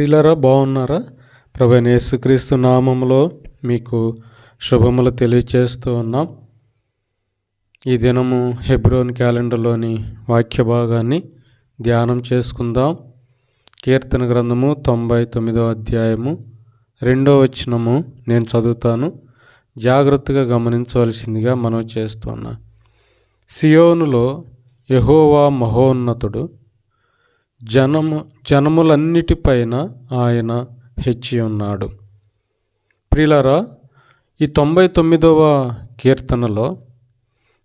ప్రియులరా బాగున్నారా? ప్రభు యేసుక్రీస్తు నామంలో మీకు శుభములు తెలియచేస్తూ ఉన్నాం. ఈ దినము హెబ్రోన్ క్యాలెండర్లోని వాక్య భాగాన్ని ధ్యానం చేసుకుందాం. కీర్తన గ్రంథము తొంభై తొమ్మిదో అధ్యాయము రెండో వచనము నేను చదువుతాను. జాగ్రత్తగా గమనించవలసిందిగా మనం చేస్తున్నా సియోనులో యహోవా మహోన్నతుడు జనము జనములన్నిటిపైన ఆయన హెచ్చి ఉన్నాడు. ప్రిలరా ఈ తొంభై తొమ్మిదవ కీర్తనలో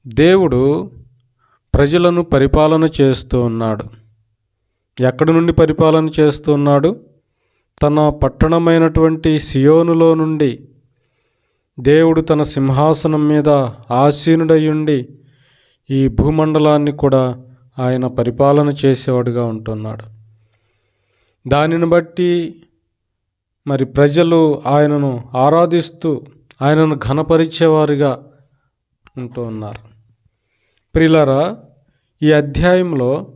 దేవుడు ప్రజలను పరిపాలన చేస్తూ ఉన్నాడు. ఎక్కడి నుండి పరిపాలన చేస్తూ ఉన్నాడు? తన పట్టణమైనటువంటి సియోనులో నుండి. దేవుడు తన సింహాసనం మీద ఆసీనుడయ్యుండి ఈ భూమండలాన్ని కూడా ఆయన పరిపాలన చేసేవాడుగా ఉంటున్నాడు. దానిని బట్టి మరి ప్రజలు ఆయనను ఆరాధిస్తూ ఆయనను ఘనపరిచేవారుగా ఉంటూ ఉన్నారు. ప్రిలరా ఈ అధ్యాయంలో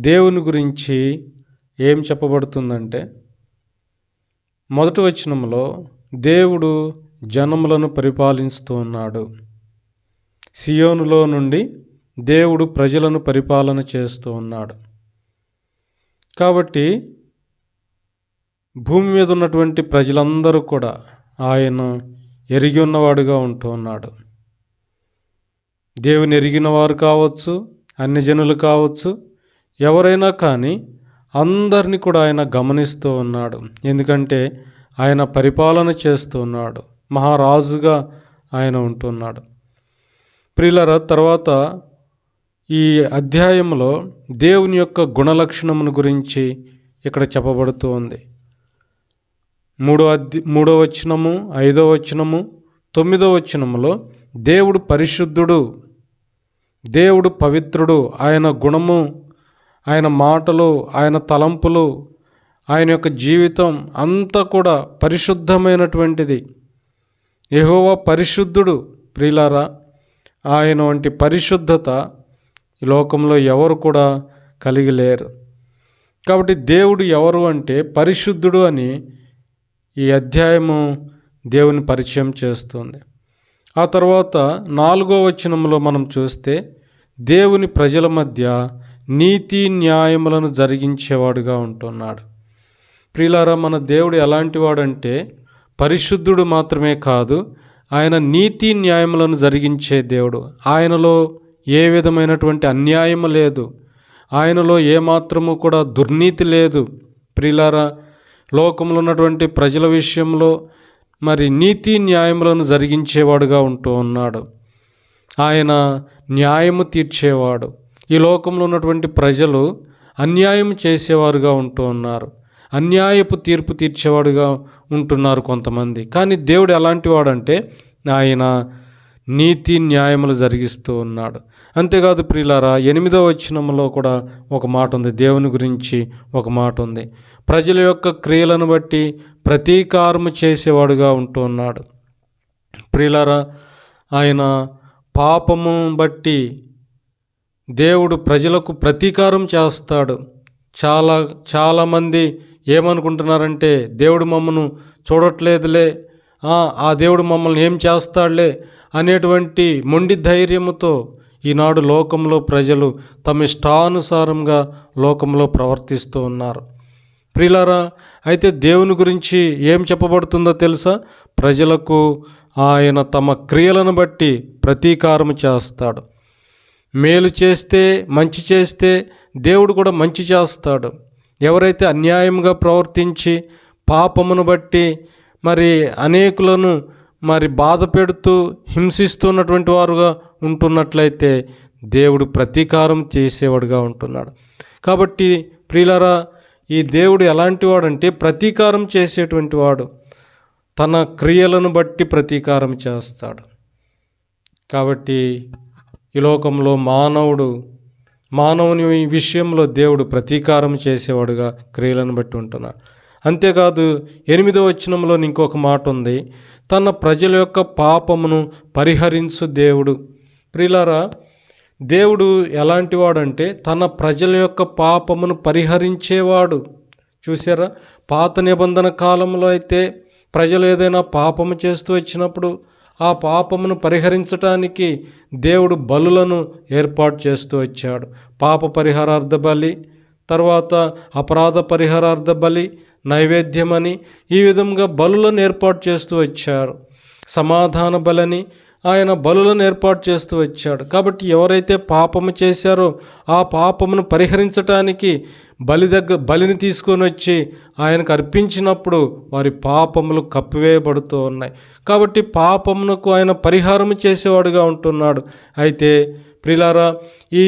దేవుని గురించి ఏం చెప్పబడుతుందంటే మొదటి వచనంలో దేవుడు జనములను పరిపాలిస్తూ ఉన్నాడు. సియోనులో నుండి దేవుడు ప్రజలను పరిపాలన చేస్తూ ఉన్నాడు. కాబట్టి భూమి మీద ఉన్నటువంటి ప్రజలందరూ కూడా ఆయన ఎరిగి ఉన్నవాడుగా ఉంటూ ఉన్నాడు. దేవుని ఎరిగిన వారు కావచ్చు అన్ని జనులు కావచ్చు ఎవరైనా కానీ అందరినీ కూడా ఆయన గమనిస్తూ ఉన్నాడు. ఎందుకంటే ఆయన పరిపాలన చేస్తూ ఉన్నాడు. మహారాజుగా ఆయన ఉంటున్నాడు ప్రియులర తర్వాత ఈ అధ్యాయంలో దేవుని యొక్క గుణలక్షణమును గురించి ఇక్కడ చెప్పబడుతూ ఉంది. మూడో అధ్య మూడో వచనము ఐదో వచనము తొమ్మిదో వచనములో దేవుడు పరిశుద్ధుడు దేవుడు పవిత్రుడు ఆయన గుణము ఆయన మాటలు ఆయన తలంపులు ఆయన యొక్క జీవితం అంతా కూడా పరిశుద్ధమైనటువంటిది. యహోవా పరిశుద్ధుడు ప్రియులారా ఆయన వంటి పరిశుద్ధత ఈ లోకంలో ఎవరు కూడా కలిగి లేరు. కాబట్టి దేవుడు ఎవరు అంటే పరిశుద్ధుడు అని ఈ అధ్యాయము దేవుని పరిచయం చేస్తుంది. ఆ తర్వాత నాలుగో వచనంలో మనం చూస్తే దేవుని ప్రజల మధ్య నీతి న్యాయములను జరిగించేవాడుగా ఉంటున్నాడు. ప్రియులారా మన దేవుడు ఎలాంటివాడంటే పరిశుద్ధుడు మాత్రమే కాదు ఆయన నీతి న్యాయములను జరిగించే దేవుడు. ఆయనలో ఏ విధమైనటువంటి అన్యాయం లేదు. ఆయనలో ఏమాత్రము కూడా దుర్నీతి లేదు. ప్రిలారా లోకంలో ఉన్నటువంటి ప్రజల విషయంలో మరి నీతి న్యాయములను జరిగించేవాడుగా ఉంటూ ఉన్నాడు. ఆయన న్యాయము తీర్చేవాడు. ఈ లోకంలో ఉన్నటువంటి ప్రజలు అన్యాయం చేసేవారుగా ఉంటూ ఉన్నారు. అన్యాయపు తీర్పు తీర్చేవాడుగా ఉంటున్నారు కొంతమంది. కానీ దేవుడు ఎలాంటి వాడంటే ఆయన నీతి న్యాయములు జరిగిస్తూ ఉన్నాడు. అంతేకాదు ప్రియులారా ఎనిమిదో వచనంలో కూడా ఒక మాట ఉంది. దేవుని గురించి ఒక మాట ఉంది. ప్రజల యొక్క క్రియలను బట్టి ప్రతీకారము చేసేవాడుగా ఉంటూ ఉన్నాడు. ప్రియులారా ఆయన పాపము బట్టి దేవుడు ప్రజలకు ప్రతీకారం చేస్తాడు. చాలా చాలామంది ఏమనుకుంటున్నారంటే దేవుడు మమ్మను చూడట్లేదులే ఆ దేవుడు మమ్మల్ని ఏం చేస్తాడులే అనేటువంటి మొండి ధైర్యముతో ఈనాడు లోకంలో ప్రజలు తమ ఇష్టానుసారంగా లోకంలో ప్రవర్తిస్తూ ఉన్నారు. ప్రిలారా అయితే దేవుని గురించి ఏం చెప్పబడుతుందో తెలుసా? ప్రజలకు ఆయన తమ క్రియలను బట్టి ప్రతీకారం చేస్తాడు. మేలు చేస్తే మంచి చేస్తే దేవుడు కూడా మంచి చేస్తాడు. ఎవరైతే అన్యాయంగా ప్రవర్తించి పాపమును బట్టి మరి అనేకులను మరి బాధ పెడుతూ హింసిస్తున్నటువంటి వారుగా ఉంటున్నట్లయితే దేవుడు ప్రతీకారం చేసేవాడుగా ఉంటున్నాడు. కాబట్టి ప్రియులరా ఈ దేవుడు ఎలాంటి వాడంటే ప్రతీకారం చేసేటువంటి వాడు. తన క్రియలను బట్టి ప్రతీకారం చేస్తాడు. కాబట్టి ఈ లోకంలో మానవుడు మానవుని విషయంలో దేవుడు ప్రతీకారం చేసేవాడుగా క్రియలను బట్టి ఉంటున్నాడు. అంతేకాదు ఎనిమిదో వచనంలో ఇంకొక మాట ఉంది. తన ప్రజల యొక్క పాపమును పరిహరించు దేవుడు. ప్రిలారా దేవుడు ఎలాంటి వాడంటే తన ప్రజల యొక్క పాపమును పరిహరించేవాడు. చూసారా పాత నిబంధన కాలంలో అయితే ప్రజలు ఏదైనా పాపము చేస్తూ వచ్చినప్పుడు ఆ పాపమును పరిహరించటానికి దేవుడు బలులను ఏర్పాటు చేస్తూ వచ్చాడు. పాప పరిహారార్థ బలి తర్వాత అపరాధ పరిహారార్థ బలి నైవేద్యమని ఈ విధంగా బలులను ఏర్పాటు చేస్తూ వచ్చారు సమాధాన బలని ఆయన బలులను ఏర్పాటు చేస్తూ వచ్చాడు. కాబట్టి ఎవరైతే పాపము చేశారో ఆ పాపమును పరిహరించటానికి బలి దగ్గర బలిని తీసుకొని వచ్చి ఆయనకు అర్పించినప్పుడు వారి పాపములు కప్పివేయబడుతూ ఉన్నాయి. కాబట్టి పాపమునకు ఆయన పరిహారం చేసేవాడుగా ఉంటున్నాడు. అయితే ప్రిలారా ఈ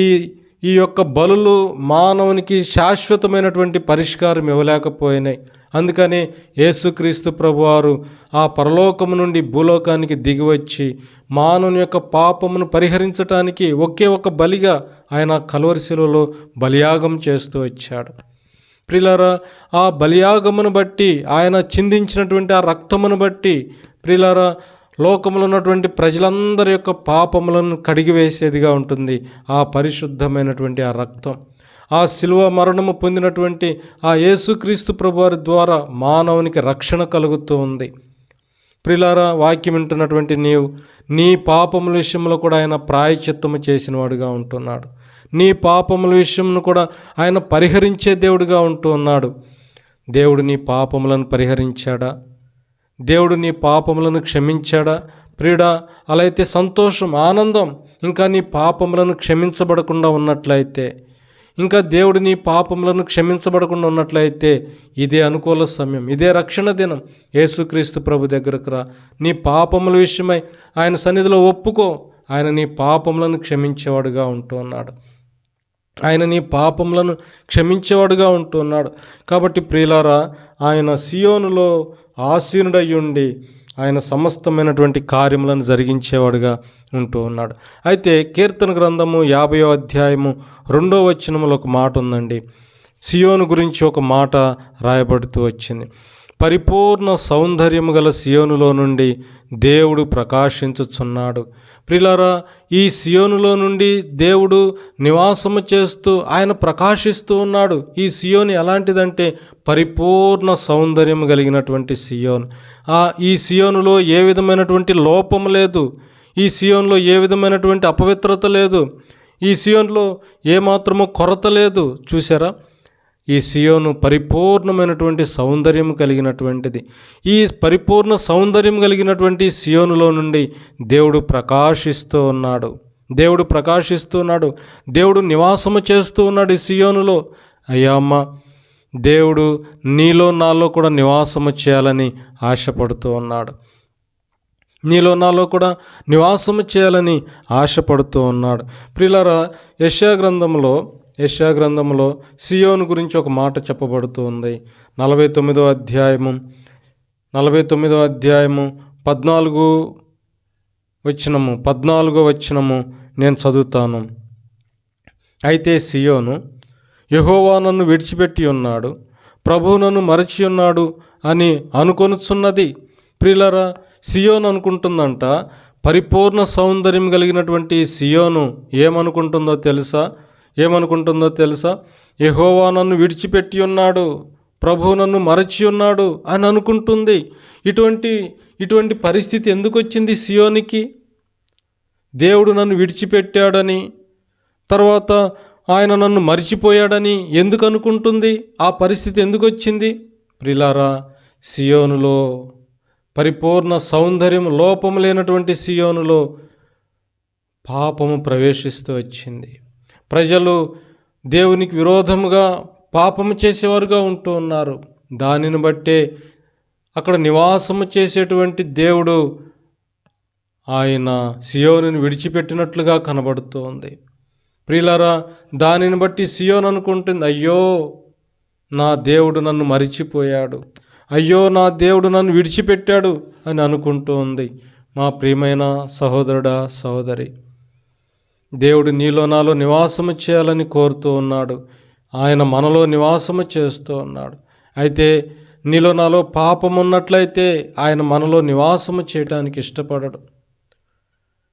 ఈ యొక్క బలులు మానవునికి శాశ్వతమైనటువంటి పరిష్కారం ఇవ్వలేకపోయినాయి. అందుకని యేసుక్రీస్తు ప్రభువారు ఆ పరలోకము నుండి భూలోకానికి దిగివచ్చి మానవుని యొక్క పాపమును పరిహరించటానికి ఒకే ఒక బలిగా ఆయన కలవరిశిలలో బలియాగం చేస్తూ వచ్చాడు. ప్రిలారా ఆ బలియాగమును బట్టి ఆయన చిందించినటువంటి ఆ రక్తమును బట్టి ప్రిలారా లోకంలో ఉన్నటువంటి ప్రజలందరి యొక్క పాపములను కడిగివేసేదిగా ఉంటుంది. ఆ పరిశుద్ధమైనటువంటి ఆ రక్తం ఆ శిలువ మరణము పొందినటువంటి ఆ యేసుక్రీస్తు ప్రభువారి ద్వారా మానవునికి రక్షణ కలుగుతూ ఉంది. ప్రిలారా వాక్యం వింటున్నటువంటి నీవు నీ పాపముల విషయంలో కూడా ఆయన ప్రాయచిత్తము చేసినవాడుగా ఉంటున్నాడు. నీ పాపముల విషయంను కూడా ఆయన పరిహరించే దేవుడిగా ఉంటూ ఉన్నాడు. దేవుడు నీ పాపములను పరిహరించాడా? దేవుడు నీ పాపములను క్షమించాడా? ప్రియుడా అలా అయితే సంతోషం ఆనందం ఇంకా నీ పాపములను క్షమించబడకుండా ఉన్నట్లయితే. ఇంకా దేవుడు నీ పాపములను క్షమించబడకుండా ఉన్నట్లయితే ఇదే అనుకూల సమయం ఇదే రక్షణ దినం. యేసుక్రీస్తు ప్రభు దగ్గరకు రా. నీ పాపముల విషయమై ఆయన సన్నిధిలో ఒప్పుకో. ఆయన నీ పాపములను క్షమించేవాడుగా ఉంటూ ఉన్నాడు. ఆయన నీ పాపములను క్షమించేవాడుగా ఉంటున్నాడు కాబట్టి ప్రియులారా ఆయన సియోనులో ఆసీనుడయ్యుండి ఉండి ఆయన సమస్తమైనటువంటి కార్యములను జరిగించేవాడుగా ఉంటూ ఉన్నాడు. అయితే కీర్తన గ్రంథము యాభయో అధ్యాయము రెండో వచనములో ఒక మాట ఉందండి. సియోను గురించి ఒక మాట రాయబడుతూ వచ్చింది. పరిపూర్ణ సౌందర్యము గల సియోనులో నుండి దేవుడు ప్రకాశించుచున్నాడు. ప్రిలారా ఈ సియోనులో నుండి దేవుడు నివాసము చేస్తూ ఆయన ప్రకాశిస్తూ ఉన్నాడు. ఈ సియోని ఎలాంటిదంటే పరిపూర్ణ సౌందర్యం కలిగినటువంటి సియోన్. ఆ ఈ సియోనులో ఏ విధమైనటువంటి లోపం లేదు. ఈ సియోన్లో ఏ విధమైనటువంటి అపవిత్రత లేదు. ఈ సియోన్లో ఏమాత్రము కొరత లేదు. చూసారా ఈ సియోను పరిపూర్ణమైనటువంటి సౌందర్యం కలిగినటువంటిది. ఈ పరిపూర్ణ సౌందర్యం కలిగినటువంటి సియోనులో నుండి దేవుడు ప్రకాశిస్తూ ఉన్నాడు. దేవుడు ప్రకాశిస్తూ ఉన్నాడు. దేవుడు నివాసము చేస్తూ ఉన్నాడు ఈ సియోనులో. అయ్యా అమ్మ దేవుడు నీలో నాలో కూడా నివాసము చేయాలని ఆశపడుతూ ఉన్నాడు. నీలో నాలో కూడా నివాసము చేయాలని ఆశపడుతూ ఉన్నాడు. ప్రిలరా యశా గ్రంథంలో యశా గ్రంథంలో సియోను గురించి ఒక మాట చెప్పబడుతుంది. నలభై తొమ్మిదో అధ్యాయము నలభై తొమ్మిదో అధ్యాయము పద్నాలుగు వచ్చినము పద్నాలుగో వచ్చినము నేను చదువుతాను. అయితే సియోను యహోవా నన్ను విడిచిపెట్టి ఉన్నాడు ప్రభువు నన్ను మరచి ఉన్నాడు అని అనుకొనుచున్నది. ప్రిలరా సియోను అనుకుంటుందంట పరిపూర్ణ సౌందర్యం కలిగినటువంటి సియోను ఏమనుకుంటుందో తెలుసా? ఏమనుకుంటుందో తెలుసా? యహోవా నన్ను విడిచిపెట్టి ఉన్నాడు ప్రభు నన్ను మరచి ఉన్నాడు అని అనుకుంటుంది. ఇటువంటి ఇటువంటి పరిస్థితి ఎందుకు వచ్చింది సియోనికి? దేవుడు నన్ను విడిచిపెట్టాడని తర్వాత ఆయన నన్ను మరిచిపోయాడని ఎందుకు అనుకుంటుంది? ఆ పరిస్థితి ఎందుకు వచ్చింది? ప్రిలారా సియోనులో పరిపూర్ణ సౌందర్యం లోపం లేనటువంటి సియోనులో పాపము ప్రవేశిస్తూ వచ్చింది. ప్రజలు దేవునికి విరోధముగా పాపము చేసేవారుగా ఉంటూ ఉన్నారు. దానిని బట్టే అక్కడ నివాసము చేసేటువంటి దేవుడు ఆయన సియోనుని విడిచిపెట్టినట్లుగా కనబడుతోంది. ప్రియులరా దానిని బట్టి సియోన్ అనుకుంటుంది అయ్యో నా దేవుడు నన్ను మరిచిపోయాడు. అయ్యో నా దేవుడు నన్ను విడిచిపెట్టాడు అని అనుకుంటూ ఉంది మా ప్రియమైన సహోదరుడా సహోదరి దేవుడు నీలో నాలో నివాసము చేయాలని కోరుతూ ఉన్నాడు. ఆయన మనలో నివాసము చేస్తూ ఉన్నాడు. అయితే నీలో నాలో పాపం ఉన్నట్లయితే ఆయన మనలో నివాసము చేయటానికి ఇష్టపడడు.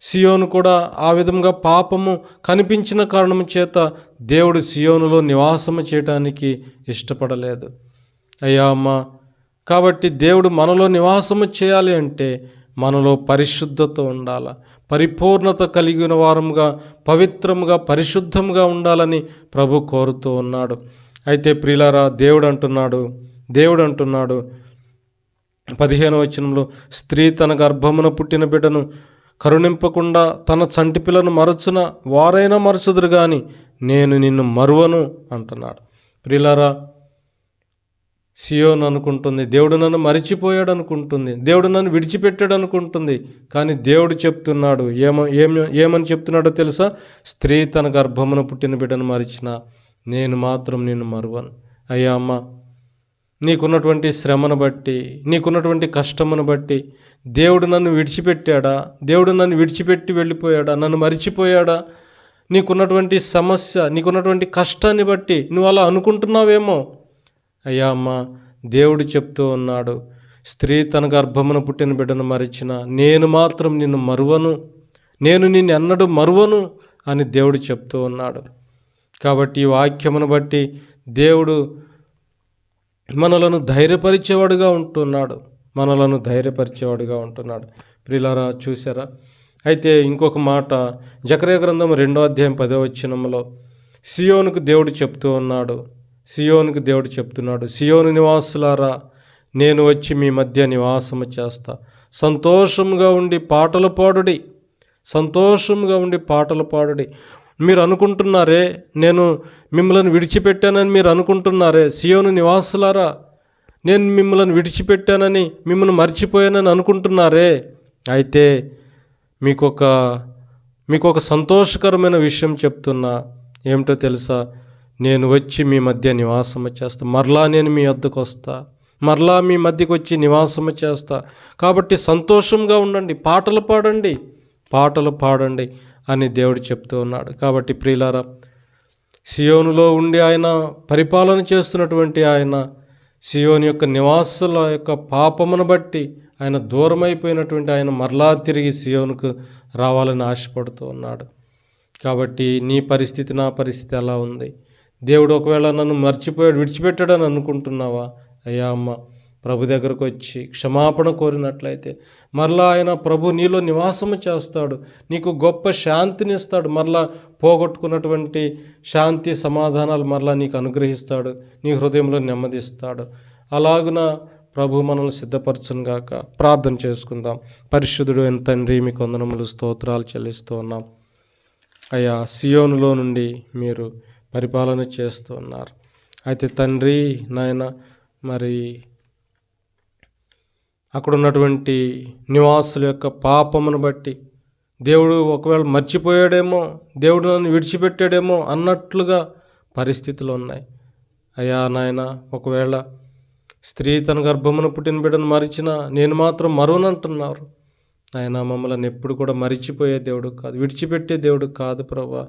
సియోను కూడా ఆ విధంగా పాపము కనిపించిన కారణం చేత దేవుడు సియోనులో నివాసము చేయటానికి ఇష్టపడలేదు. అయ్యా అమ్మ కాబట్టి దేవుడు మనలో నివాసము చేయాలి అంటే మనలో పరిశుద్ధత ఉండాల? పరిపూర్ణత కలిగిన వారముగా పవిత్రముగా పరిశుద్ధముగా ఉండాలని ప్రభు కోరుతూ ఉన్నాడు. అయితే ప్రిలారా దేవుడు అంటున్నాడు దేవుడు అంటున్నాడు పదిహేను వచనంలో స్త్రీ తన గర్భమున పుట్టిన బిడ్డను కరుణింపకుండా తన చంటి పిల్లను మరచున వారైనా మరచుదురు కానీ నేను నిన్ను మరువను అంటున్నాడు. ప్రిలారా సియోన్ అనుకుంటుంది దేవుడు నన్ను మరిచిపోయాడు అనుకుంటుంది దేవుడు నన్ను విడిచిపెట్టాడు అనుకుంటుంది కానీ దేవుడు చెప్తున్నాడు ఏమ ఏమ ఏమని చెప్తున్నాడో తెలుసా? స్త్రీ తన గర్భమున పుట్టిన బిడ్డను మరిచిన నేను మాత్రం నేను మరువను. అయ్యా అమ్మ నీకున్నటువంటి శ్రమను బట్టి నీకున్నటువంటి కష్టమును బట్టి దేవుడు నన్ను విడిచిపెట్టాడా? దేవుడు నన్ను విడిచిపెట్టి వెళ్ళిపోయాడా? నన్ను మరిచిపోయాడా? నీకున్నటువంటి సమస్య నీకున్నటువంటి కష్టాన్ని బట్టి నువ్వు అలా అనుకుంటున్నావేమో? అయ్యా అమ్మ దేవుడు చెప్తూ ఉన్నాడు స్త్రీ తన గర్భమున పుట్టిన బిడ్డను మరిచిన నేను మాత్రం నిన్ను మరువను నేను నిన్ను ఎన్నడూ మరువను అని దేవుడు చెప్తూ ఉన్నాడు. కాబట్టి ఈ వాక్యమును బట్టి దేవుడు మనలను ధైర్యపరిచేవాడుగా ఉంటున్నాడు మనలను ధైర్యపరిచేవాడుగా ఉంటున్నాడు. ప్రిలారా చూసారా అయితే ఇంకొక మాట జకరే గ్రంథం రెండో అధ్యాయం పదో వచ్చినంలో సియోనుకు దేవుడు చెప్తూ ఉన్నాడు సియోనుకు దేవుడు చెప్తున్నాడు సియోను నివాసులారా నేను వచ్చి మీ మధ్య నివాసము చేస్తా. సంతోషంగా ఉండి పాటలు పాడుడి సంతోషంగా ఉండి పాటలు పాడుడి. మీరు అనుకుంటున్నారే నేను మిమ్మల్ని విడిచిపెట్టానని మీరు అనుకుంటున్నారే. సియోను నివాసులారా నేను మిమ్మల్ని విడిచిపెట్టానని మిమ్మల్ని మర్చిపోయానని అనుకుంటున్నారే. అయితే మీకు ఒక మీకు ఒక సంతోషకరమైన విషయం చెప్తున్నా. ఏమిటో తెలుసా? నేను వచ్చి మీ మధ్య నివాసము చేస్తా. మరలా నేను మీ వద్దకు వస్తా. మరలా మీ మధ్యకు వచ్చి నివాసము చేస్తా. కాబట్టి సంతోషంగా ఉండండి. పాటలు పాడండి. పాటలు పాడండి అని దేవుడు చెప్తూ ఉన్నాడు. కాబట్టి ప్రియులారా సియోనులో ఉండి ఆయన పరిపాలన చేస్తున్నటువంటి ఆయన సియోని యొక్క నివాసుల యొక్క పాపమును బట్టి ఆయన దూరమైపోయినటువంటి ఆయన మరలా తిరిగి సియోనుకు రావాలని ఆశపడుతూ ఉన్నాడు. కాబట్టి నీ పరిస్థితి నా పరిస్థితి ఎలా ఉంది. దేవుడు ఒకవేళ నన్ను మర్చిపోయాడు విడిచిపెట్టాడని అనుకుంటున్నావా? అయ్యా అమ్మ ప్రభు దగ్గరకు వచ్చి క్షమాపణ కోరినట్లయితే మరలా ఆయన ప్రభు నీలో నివాసము చేస్తాడు నీకు గొప్ప శాంతిని ఇస్తాడు మరలా పోగొట్టుకున్నటువంటి శాంతి సమాధానాలు మరలా నీకు అనుగ్రహిస్తాడు నీ హృదయంలో నెమ్మదిస్తాడు. అలాగున ప్రభు మనల్ని సిద్ధపరచును గాక ప్రార్థన చేసుకుందాం. పరిశుద్ధుడు ఎంత తండ్రి మీ కొందనములు స్తోత్రాలు చెల్లిస్తూ ఉన్నాం. అయ్యా సియోనులో నుండి మీరు పరిపాలన చేస్తూ ఉన్నారు అయితే తండ్రి నాయన మరి అక్కడ ఉన్నటువంటి నివాసుల యొక్క పాపమును బట్టి దేవుడు ఒకవేళ మర్చిపోయాడేమో దేవుడు నన్ను విడిచిపెట్టాడేమో అన్నట్లుగా పరిస్థితులు ఉన్నాయి. అయ్యా నాయన ఒకవేళ స్త్రీ తన గర్భమును పుట్టిన బిడ్డను మరిచిన నేను మాత్రం మరువనంటున్నారు. ఆయన మమ్మల్ని ఎప్పుడు కూడా మరిచిపోయే దేవుడు కాదు విడిచిపెట్టే దేవుడు కాదు ప్రభా.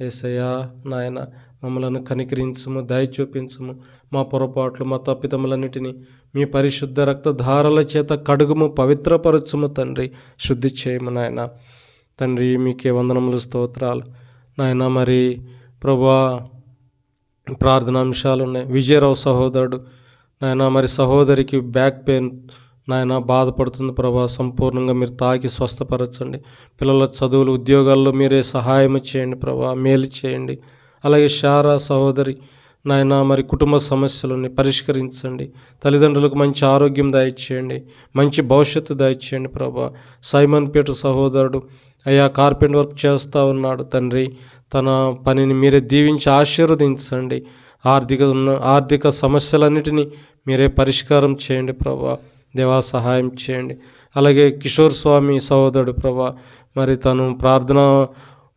ఏసయ్యా నాయన మమ్మలను కనికరించుము దయ చూపించుము మా పొరపాట్లు మా తప్పిదములన్నిటినీ మీ పరిశుద్ధ రక్తధారల చేత కడుగుము పవిత్రపరచుము తండ్రి. శుద్ధి చేయము నాయన. తండ్రి మీకే వందనములు స్తోత్రాలు. నాయన మరి ప్రభా ప్రార్థనాంశాలు ఉన్నాయి విజయరావు సహోదరుడు నాయన మరి సహోదరికి బ్యాక్ పెయిన్ నాయన బాధపడుతుంది ప్రభా. సంపూర్ణంగా మీరు తాకి స్వస్థపరచండి. పిల్లల చదువులు ఉద్యోగాల్లో మీరే సహాయం చేయండి ప్రభా. మేలు చేయండి. అలాగే శారా సహోదరి నాయన మరి కుటుంబ సమస్యలని పరిష్కరించండి. తల్లిదండ్రులకు మంచి ఆరోగ్యం దయచేయండి. మంచి భవిష్యత్తు దయచేయండి ప్రభా. సైమన్ పీటర్ సహోదరుడు అయ్యా కార్పెంట్ వర్క్ చేస్తూ ఉన్నాడు తండ్రి. తన పనిని మీరే దీవించి ఆశీర్వదించండి. ఆర్థిక ఉన్న ఆర్థిక సమస్యలన్నిటినీ మీరే పరిష్కారం చేయండి ప్రభా. దేవా సహాయం చేయండి. అలాగే కిషోర్ స్వామి సహోదరుడు ప్రభా మరి తను ప్రార్థన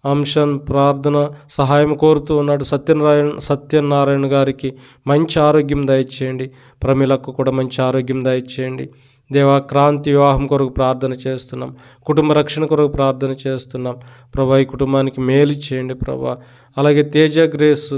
అంశం ప్రార్థన సహాయం కోరుతూ ఉన్నాడు. సత్యనారాయణ సత్యనారాయణ గారికి మంచి ఆరోగ్యం దయచేయండి. ప్రమిలకు కూడా మంచి ఆరోగ్యం దయచేయండి. దేవా క్రాంతి వివాహం కొరకు ప్రార్థన చేస్తున్నాం. కుటుంబ రక్షణ కొరకు ప్రార్థన చేస్తున్నాం. ప్రభా ఈ కుటుంబానికి మేలు చేయండి ప్రభా. అలాగే తేజ గ్రేస్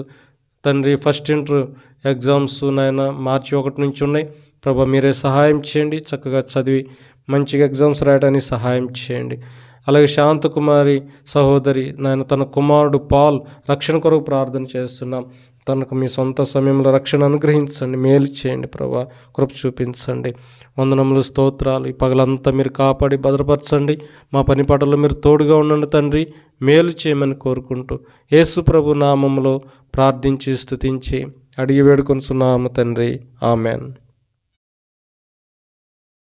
తండ్రి ఫస్ట్ ఇంటర్ ఎగ్జామ్స్ నాయన మార్చి ఒకటి నుంచి ఉన్నాయి. ప్రభా మీరే సహాయం చేయండి చక్కగా చదివి మంచిగా ఎగ్జామ్స్ రాయడానికి సహాయం చేయండి. అలాగే శాంతకుమారి సహోదరి నాయన తన కుమారుడు పాల్ రక్షణ కొరకు ప్రార్థన చేస్తున్నాం. తనకు మీ సొంత సమయంలో రక్షణ అనుగ్రహించండి మేలు చేయండి ప్రభా కృప చూపించండి. వందనములు స్తోత్రాలు ఈ పగలంతా మీరు కాపాడి భద్రపరచండి. మా పని పాటల్లో మీరు తోడుగా ఉండండి తండ్రి మేలు చేయమని కోరుకుంటూ యేసు ప్రభు నామంలో ప్రార్థించి స్థుతించి అడిగి వేడుకొనుచున్నాము తండ్రి. ఆమెన్.